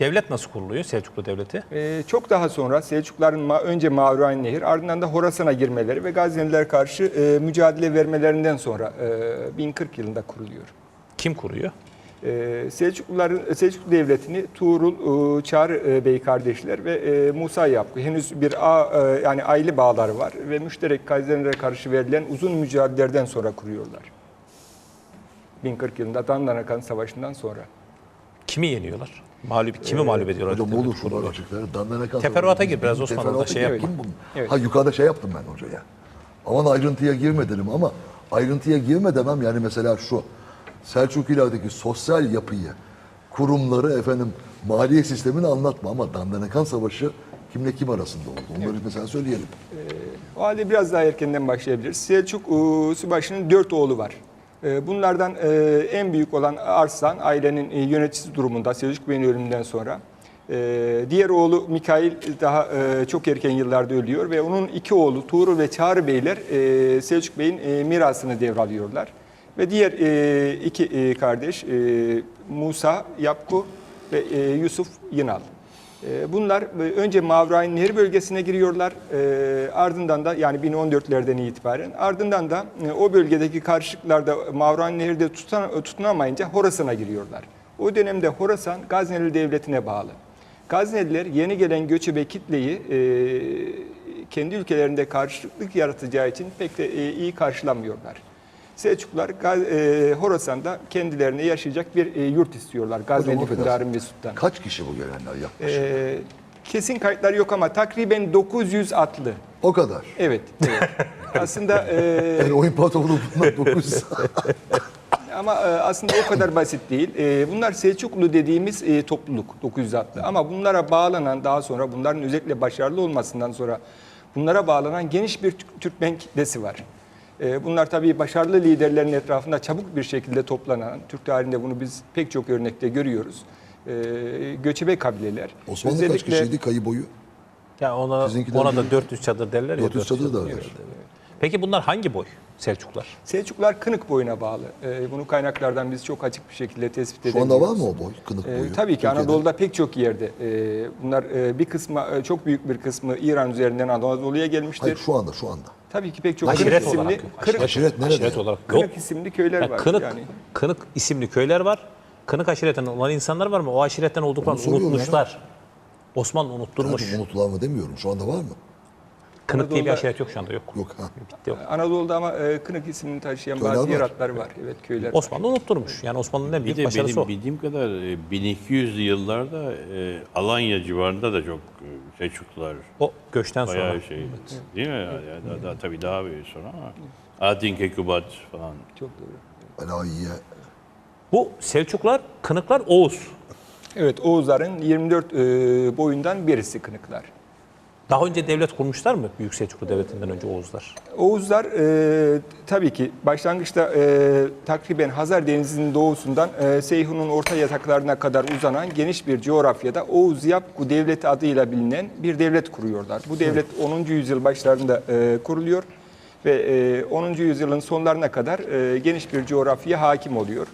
Devlet nasıl kuruluyor Selçuklu Devleti? Ee, çok daha sonra Selçukluların ma- önce Mavrain Nehir ardından da Horasan'a girmeleri ve Gaznelilere karşı e, mücadele vermelerinden sonra e, 1040 yılında kuruluyor. Kim kuruyor? Ee, Selçukluların Selçuklu Devleti'ni Tuğrul, e, Çağrı e, Bey kardeşler ve e, Musa Yapgı henüz bir a, e, yani aile bağları var ve müşterek Gaznelilere karşı verilen uzun mücadelelerden sonra kuruyorlar. 1040 yılında Dandanakan Savaşı'ndan sonra. Kimi yeniyorlar? Mağlup, kimi mağlup ediyorlar? Hocam olur şunlar kuruluyor. açıkları. Dandanakan Teferruata gir biraz Osmanlı'da şey yapma. Evet. Ha yukarıda şey yaptım ben hocaya. Aman ayrıntıya girme dedim ama ayrıntıya girme demem yani mesela şu. Selçuklu'daki sosyal yapıyı, kurumları efendim maliye sistemini anlatma ama Dandanakan Savaşı kimle kim arasında oldu? Onları mesela söyleyelim. O halde biraz daha erkenden başlayabiliriz. Selçuk e, Subaşı'nın dört oğlu var. E, Bunlardan e, en büyük olan Arslan ailenin e, yöneticisi durumunda Selçuk Bey'in ölümünden sonra. E, Diğer oğlu Mikail daha e, çok erken yıllarda ölüyor ve onun iki oğlu Tuğrul ve Çağrı Beyler Selçuk Bey'in mirasını devralıyorlar. Ve diğer iki kardeş Musa Yapku ve Yusuf Yınal. E, Bunlar e, önce Mavrain Nehir bölgesine giriyorlar. E, Ardından da yani 1014'lerden itibaren ardından da e, o bölgedeki karışıklarda Mavrain Nehir'de tutan, tutunamayınca Horasan'a giriyorlar. O dönemde Horasan Gazneli Devleti'ne bağlı. Gazneliler yeni gelen göçebe kitleyi e, kendi ülkelerinde karşılıklık yaratacağı için pek de e, iyi karşılamıyorlar. Selçuklular e, Horasan'da kendilerine yaşayacak bir e, yurt istiyorlar. Gazneli hükümdarı Mesut'tan. Kaç kişi bu gelenler yaklaşık? Ee, kesin kayıtlar yok ama takriben 900 atlı. o kadar. Evet. evet. Aslında e, Yani o imparatorluğu bunlar 900. ama e, aslında o kadar basit değil. E, bunlar Selçuklu dediğimiz e, topluluk 900 atlı. Ama bunlara bağlanan daha sonra bunların özellikle başarılı olmasından sonra bunlara bağlanan geniş bir Türk- Türkmen kitlesi var. E, bunlar tabii başarılı liderlerin etrafında çabuk bir şekilde toplanan, Türk tarihinde bunu biz pek çok örnekte görüyoruz. E, göçebe kabileler. Osmanlı kaç Özellikle- kişiydi kayı boyu? Ya ona, Sizinkiler ona da gibi. 400 çadır derler ya. 400 çadır da evet. Peki bunlar hangi boy Selçuklar? Selçuklular Kınık boyuna bağlı. Ee, bunu kaynaklardan biz çok açık bir şekilde tespit Şu edebiliyoruz. anda var mı o boy? Kınık Ee, boyu. tabii ki Türkiye'de. Anadolu'da pek çok yerde. Ee, bunlar e, bir kısmı, e, çok büyük bir kısmı İran üzerinden Anadolu'ya gelmiştir. Hayır şu anda şu anda. Tabii ki pek çok Aşiret Kınık isimli, olarak. Kınık, Aşiret nerede? Aşiret olarak yok. Kınık isimli köyler Ya var. Kınık, Yani. Kınık isimli köyler var. Kınık aşiretinden olan insanlar var mı? O aşiretten olduklarını soruyorum unutmuşlar. Osmanlı unutturmuş. Hadi unutulan mı demiyorum. Şu anda var mı? Kınık diye bir aşiret yok şu anda yok. Yok ha. Bitti yok. Anadolu'da ama e, Kınık ismini taşıyan Köyler bazı var. yer adları var. Evet köyler var. Osmanlı unutturmuş. Yani Osmanlı'nın en Bir büyük de başarısı benim o. bildiğim kadar e, 1200'lü yıllarda e, Alanya civarında da çok e, Selçuklular O göçten sonra. bayağı şey değil mi? Yani daha, daha, tabii daha büyük sonra ama Adin Kekubat falan. Çok doğru. Alayiye. Bu Selçuklar, Kınıklar, Oğuz. Evet Oğuzların 24 e, boyundan birisi Kınıklar. Daha önce devlet kurmuşlar mı Büyük Selçuklu Devleti'nden önce Oğuzlar? Oğuzlar e, tabii ki başlangıçta e, takriben Hazar Denizi'nin doğusundan e, Seyhun'un orta yataklarına kadar uzanan geniş bir coğrafyada Oğuz Yapgu Devleti adıyla bilinen bir devlet kuruyorlar. Bu devlet 10. yüzyıl başlarında e, kuruluyor ve e, 10. yüzyılın sonlarına kadar e, geniş bir coğrafyaya hakim oluyor.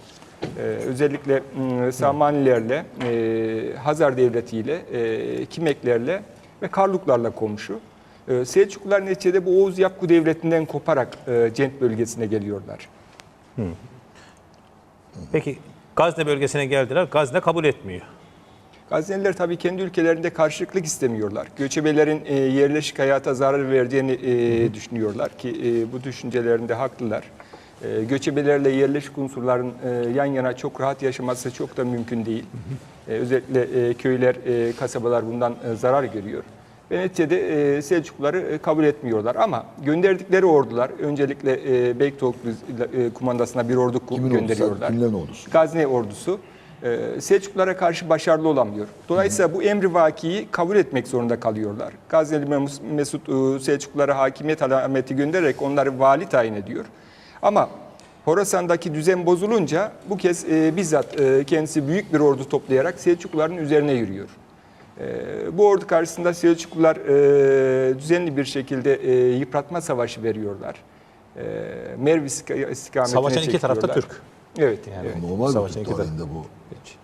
E, özellikle m, Samanilerle, e, Hazar Devleti ile, e, Kimeklerle ve Karluklarla komşu. Ee, Selçuklular neticede bu Oğuz Yapgu Devleti'nden koparak e, Cent bölgesine geliyorlar. Peki Gazne bölgesine geldiler. Gazne kabul etmiyor. Gazneliler tabii kendi ülkelerinde karşılıklık istemiyorlar. Göçebelerin e, yerleşik hayata zarar verdiğini e, düşünüyorlar ki e, bu düşüncelerinde haklılar. E, göçebelerle yerleşik unsurların e, yan yana çok rahat yaşaması çok da mümkün değil. E, özellikle e, köyler, e, kasabalar bundan e, zarar görüyor. Ve neticede e, Selçukluları e, kabul etmiyorlar. Ama gönderdikleri ordular, öncelikle e, Beytoklu e, kumandasına bir ordu Kimin gönderiyorlar. Kimlerin ordusu? Gazni ordusu e, Selçuklulara karşı başarılı olamıyor. Dolayısıyla bu emri vakiyi kabul etmek zorunda kalıyorlar. Gazneli Mes- Mesut e, Selçuklulara hakimiyet alameti göndererek onları vali tayin ediyor. Ama Horasan'daki düzen bozulunca bu kez e, bizzat e, kendisi büyük bir ordu toplayarak Selçukluların üzerine yürüyor. E, bu ordu karşısında Selçuklular e, düzenli bir şekilde e, yıpratma savaşı veriyorlar. E, Merv istika- istikametine Savaşan iki tarafta. Türk. Evet. Yani evet. Normal Savaşın bir iki Türk tarihinde bu. Hiç.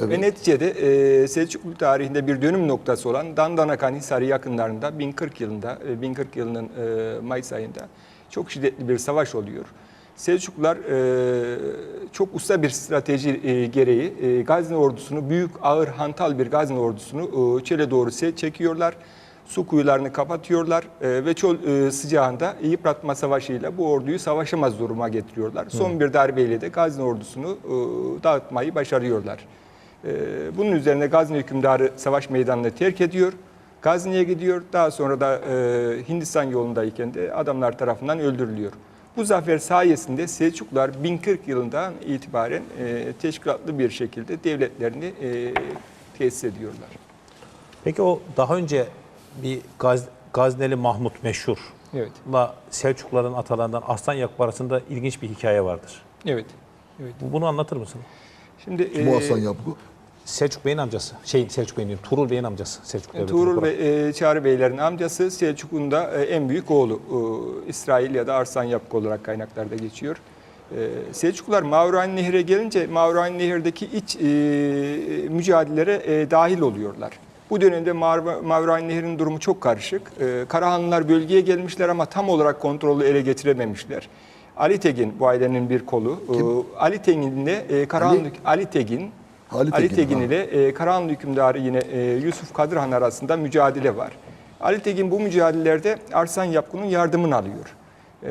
Evet. Ve neticede e, Selçuklu tarihinde bir dönüm noktası olan Dandanakan Hisarı yakınlarında 1040 yılında, e, 1040 yılının e, Mayıs ayında çok şiddetli bir savaş oluyor. Selçuklular e, çok usta bir strateji e, gereği e, Gazne ordusunu, büyük ağır hantal bir Gazne ordusunu e, çöle doğru çekiyorlar. Su kuyularını kapatıyorlar e, ve çöl e, sıcağında yıpratma savaşıyla bu orduyu savaşamaz duruma getiriyorlar. Son bir darbeyle de Gazne ordusunu e, dağıtmayı başarıyorlar. E, bunun üzerine Gazne hükümdarı savaş meydanını terk ediyor. Gazne'ye gidiyor. Daha sonra da e, Hindistan yolundayken de adamlar tarafından öldürülüyor. Bu zafer sayesinde Selçuklular 1040 yılından itibaren e, teşkilatlı bir şekilde devletlerini e, tesis ediyorlar. Peki o daha önce bir Gaz, Gazneli Mahmut meşhur. Evet. La Selçukluların atalarından Aslan Yakup arasında ilginç bir hikaye vardır. Evet. Evet. Bu- Bunu anlatır mısın? Şimdi Kim o e, Aslan Yapgı? Selçuk Bey'in amcası. Şey Selçuk Bey'in. Tuğrul Bey'in amcası. Selçuk Devleti'ni Tuğrul kuran. ve e, Çağrı Beylerin amcası Selçuk'un da e, en büyük oğlu. E, İsrail ya da Arslan Yapık olarak kaynaklarda geçiyor. E, Selçuklular Mavrain Nehir'e gelince Mavrain Nehir'deki iç e, mücadelelere e, dahil oluyorlar. Bu dönemde Mav- Mavrain Nehir'in durumu çok karışık. E, Karahanlılar bölgeye gelmişler ama tam olarak kontrolü ele getirememişler. Ali Tegin bu ailenin bir kolu. E, Ali Tegin ile e, Karahanlı Ali Tegin Ali Ali Tegin, Tegin ha. ile e, Karahanlı hükümdarı yine e, Yusuf Kadırhan arasında mücadele var. Ali Tegin bu mücadelelerde Arslan Yapkun'un yardımını alıyor. E,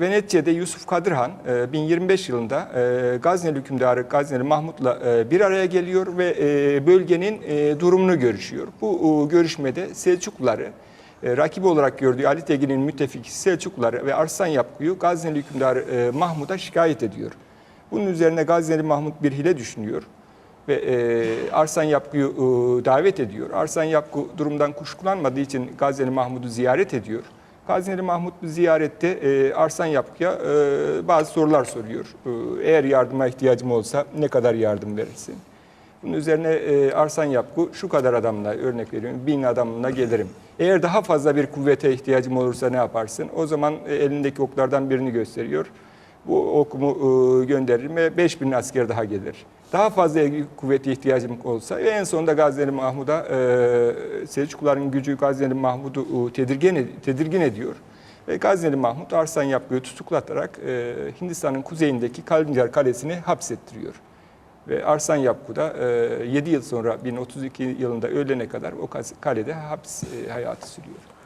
ve neticede Yusuf Kadırhan e, 1025 yılında e, Gazneli hükümdarı Gazneli Mahmut'la e, bir araya geliyor ve e, bölgenin e, durumunu görüşüyor. Bu e, görüşmede Selçukluları e, rakibi olarak gördüğü Ali Tegin'in müttefiki Selçukluları ve Arslan Yapku'yu Gazneli hükümdarı e, Mahmud'a şikayet ediyor. Bunun üzerine Gazneli Mahmud bir hile düşünüyor ve e, Arslan Yapku'yu e, davet ediyor. Arslan Yapku durumdan kuşkulanmadığı için Gazneli Mahmud'u ziyaret ediyor. Gazneli Mahmud bu ziyarette e, Arslan Yapku'ya e, bazı sorular soruyor. E, eğer yardıma ihtiyacım olsa ne kadar yardım verirsin? Bunun üzerine e, Arslan Yapku şu kadar adamla örnek veriyorum bin adamla gelirim. Eğer daha fazla bir kuvvete ihtiyacım olursa ne yaparsın? O zaman e, elindeki oklardan birini gösteriyor. Bu okumu e, gönderirim ve 5000 asker daha gelir. Daha fazla kuvvete ihtiyacım olsa ve en sonunda Gazneli Mahmud'a e, Selçukluların gücü Gazneli Mahmud'u e, tedirgin, tedirgin ediyor. Ve Gazneli Mahmud Arslan Yapku'yu tutuklatarak e, Hindistan'ın kuzeyindeki Kalıncar Kalesi'ni hapsettiriyor. Ve Arslan Yapku da 7 yıl sonra 1032 yılında ölene kadar o kalede hapis e, hayatı sürüyor.